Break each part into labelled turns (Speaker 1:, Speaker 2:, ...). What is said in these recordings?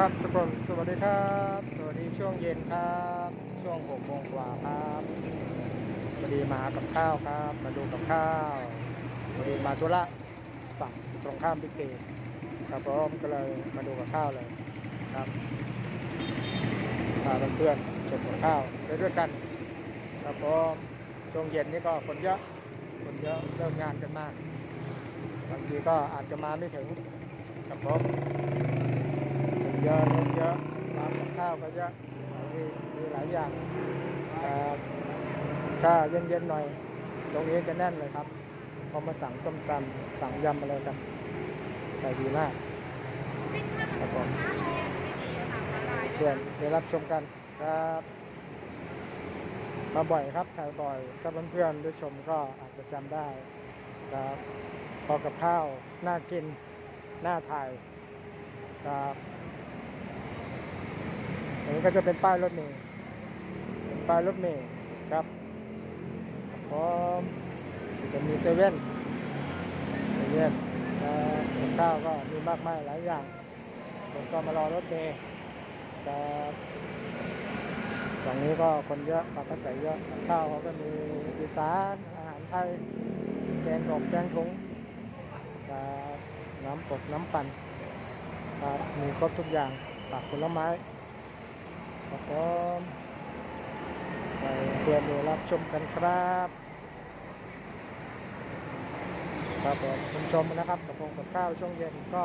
Speaker 1: ครับทุกคนสวัสดีครับ สวัสดีช่วงเย็นครับ ช่วงหกโมงกว่าครับพอดีมากับข้าวครับ มาดูกับข้าวพอดีมาธุระฝั่งตรงข้ามบิ๊กซีครับผมก็เลยมาดูกับข้าวเลยครับพาเพื่อนๆชมกับข้าวไปด้วยกันครับผมช่วงเย็นนี่ก็คนเยอะคนเยอะเลิกงานกันมากบางทีก็อาจจะมาไม่ถึงครับผม เยอะรถเยอะร้านกับข้าวก็เยอะมีมีหลายอย่างครับถ้าเย็นๆหน่อย ตรงนี้จะแน่นเลยครับพอมาสั่งส้มตำสั่งยำอะไรกันขายดีมากครับผมเพื่อนไปรับชมกันครับมาบ่อยครับถ่ายบ่อยถ้าเพื่อนๆได้ชมก็อาจจะจำได้ครับพอกับข้าวน่ากินน่าถ่ายครับ อันนี้ก็จะเป็นป้ายรถเมล์เป็นป้ายรถเมล์ครับพร้อมจะมีเซเว่นเซเว่นแล้วกับข้าวก็มีมากมายหลายอย่างผมก็มารอรถเมล์ครับฝั่งนี้ก็คนเยอะปากกระใสเยอะข้าวเขาก็มีอีสานอาหารไทยแกงกบแกงถุงน้ำปกน้ำปั่นครับมีครบทุกอย่างผักผลไม้ ครับผมไปเพื่อนดูรับชมกันครับ ครับผมคุณชมนะครับกับพงกับข้าวช่วงเย็นก็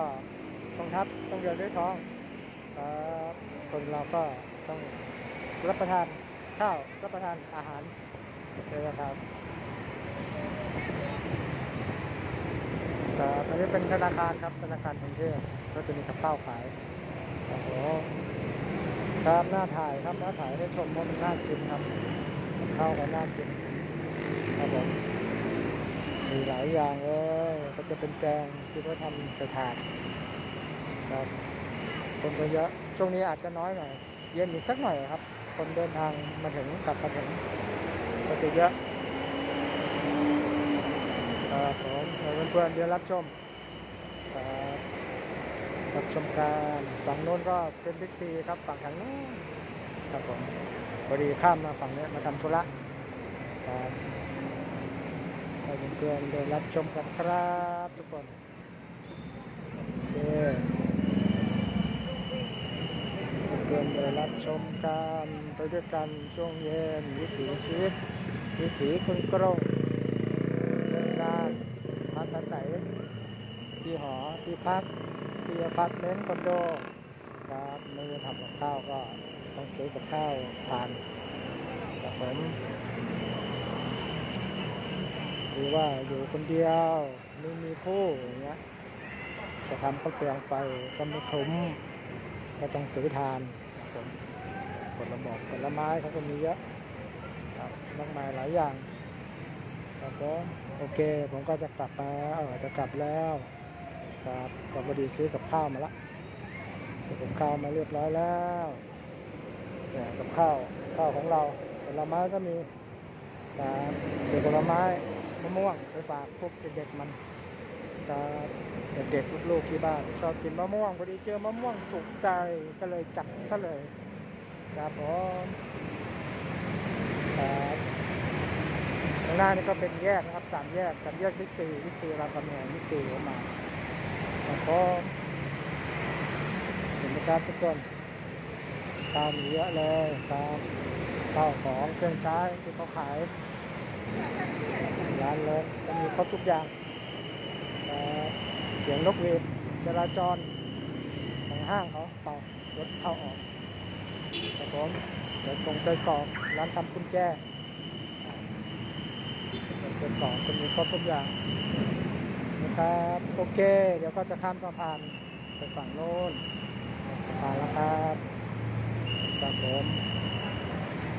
Speaker 1: ต้องทับต้องเดินด้วยท้องครับคนเราก็ต้องรับประทานข้าวรับประทานอาหารเลยนะครับครับอันนี้เป็นธนาคารครับธนาคารกรุงเทพก็จะมีกับข้าวขายโอ้โห ครับหน้าถ่ายครับหน้าถ่ายได้ชมว่ามันน่ากินครับเข้าก็น่ากินครับผมมีหลายอย่างเลยก็จะเป็นแกงที่เขาทำใส่ถาดครับคนก็เยอะช่วงนี้อาจจะน้อยหน่อยเย็นอีกสักหน่อยครับ คนเดินทางมาถึงกลับมาถึงก็จะเยอะครับผมเพื่อนๆเดี๋ยวรับชมครับ รับชมการฝั่งโน้นก็เป็นบิ๊กซีครับฝั่งทางโน้นครับผมพอดีข้ามมาฝั่งนี้มาทำธุระครับให้เพื่อนๆเดินรับชมกันครับทุกคนโอเคเพื่อนๆเดินรับชมกันไปด้วยกันช่วงเย็นวิถีชีวิตวิถีคนกรงเดินงานพักอาศัยที่หอที่พัก ที่อพาร์ตเมนต์คอนโดครับไม่ได้ทำกับข้าวก็ต้องซื้อกับข้าวทานครับผมหรือว่าอยู่คนเดียวไม่มีคู่อย่างเงี้ยจะทำข้าวแกงไปก็ไม่คุ้มก็ต้องซื้อทานครับผมผลบอกผลไม้เขาก็มีเยอะครับมากมายหลายอย่างครับผมโอเค ผมก็จะกลับแล้วจะกลับแล้ว ครับก็พอดีซื้อกับข้าวมาละซื้อกับข้าวมาเรียบร้อยแล้วเนี่ยกับข้าวข้าวของเราผลไม้ก็มีครับซื้อผลไม้มะม่วงไปฝากพวกเด็กๆมันครับเด็กๆลูกๆที่บ้านชอบกินมะม่วงพอดีเจอมะม่วงถูกใจก็เลยจัดซะเลยครับผมครับข้างหน้านี่ก็เป็นแยกนะครับสามแยกสามแยกบิ๊กซีบิ๊กซีรามคำแหงบิ๊กซีหัวหมา แล้วก็เห็นไหมครับทุกคนตามเยอะเลยตามข้าวของเครื่องใช้ที่เขาขายร้านเลยจะมีครบทุกอย่างเสียงนกหวีดจราจรของห้างเขาเป่ารถเข้าออกครับผมเดี๋ยวตรงใจกรอกร้านทำกุญแจเดินกรอกจะมีครบทุกอย่าง นะครับโอเค เดี๋ยวก็จะข้ามสะพานไปฝั่งโน้นสะพานแล้วครับครับผม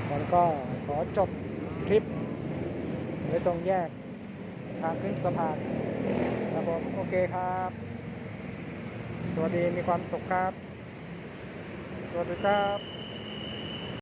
Speaker 1: แล้วก็ขอจบคลิปไว้ตรงแยกทางขึ้นสะพานครับผมโอเคครับ สวัสดีมีความสุขครับ สวัสดีครับ